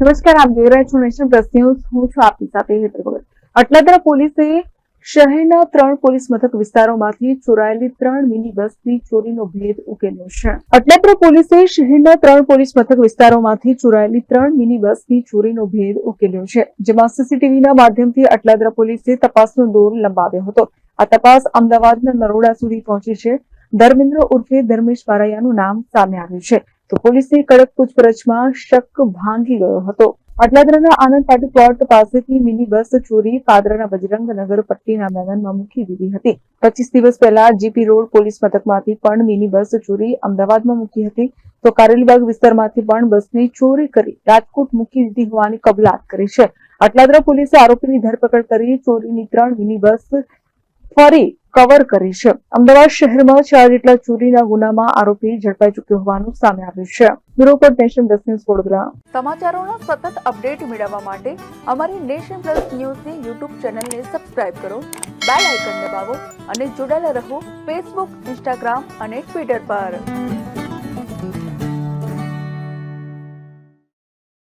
નમસ્કાર, આપ જોઈ રહ્યા છો નેશનલ પ્લસ ન્યૂઝ. હું છું આપની સાથે હેતર ભગત. અટલાદરા પોલીસે શહેરના ત્રણ પોલીસ મથક વિસ્તારોમાંથી ચોરાયેલી ત્રણ મિની બસની ચોરીનો ભેદ ઉકેલ્યો છે. અટલાદરા પોલીસે શહેરના ત્રણ પોલીસ મથક વિસ્તારોમાંથી ચોરાયેલી ત્રણ મિની બસની ચોરીનો ભેદ ઉકેલ્યો છે, જેમાં સીસીટીવીના માધ્યમથી અટલાદરા પોલીસે તપાસનો દોર લંબાવ્યો હતો. આ તપાસ અમદાવાદના નરોડા સુધી પહોંચી છે. ધર્મેન્દ્ર ઉર્ફે ધર્મેશ બારૈયાનું નામ સામે આવ્યું છે. તો પોલીસની કડક પૂછપરછમાં શક ભાંગી ગયો હતો. અટલાદરાના આનંદ પાટી પ્લોટ પાસેથી મિની બસ ચોરી પાદરાના બજરંગનગર પટ્ટીના મેદાનમાં મૂકી દીધી હતી. પચીસ દિવસ પહેલા જીપી રોડ પોલીસ મથકમાંથી પણ મિની બસ ચોરી અમદાવાદમાં મૂકી હતી. તો કારેલીબાગ વિસ્તારમાંથી પણ બસની ચોરી કરી રાજકોટ મૂકી દીધી હોવાની કબૂલાત કરી છે. અટલાદરા પોલીસે આરોપીની ધરપકડ કરી ચોરીની ત્રણ મિની બસ ફરી કવર કરી છે. અમદાવાદ શહેરમાં ચાર જેટલા ચોરીના ગુનામાં આરોપી ઝડપાઈ ચૂક્યો હોવાનું સામે આવ્યું છે. બ્યુરો પર નેશન પ્લસ ન્યૂઝ વડોદરા. સમાચારોના સતત અપડેટ મેળવવા માટે અમારી નેશન પ્લસ ન્યૂઝની યુટ્યુબ ચેનલને સબસ્ક્રાઇબ કરો, બેલ આઇકન દબાવો અને જોડાયેલા રહો ફેસબુક, ઇન્સ્ટાગ્રામ અને ટ્વિટર પર.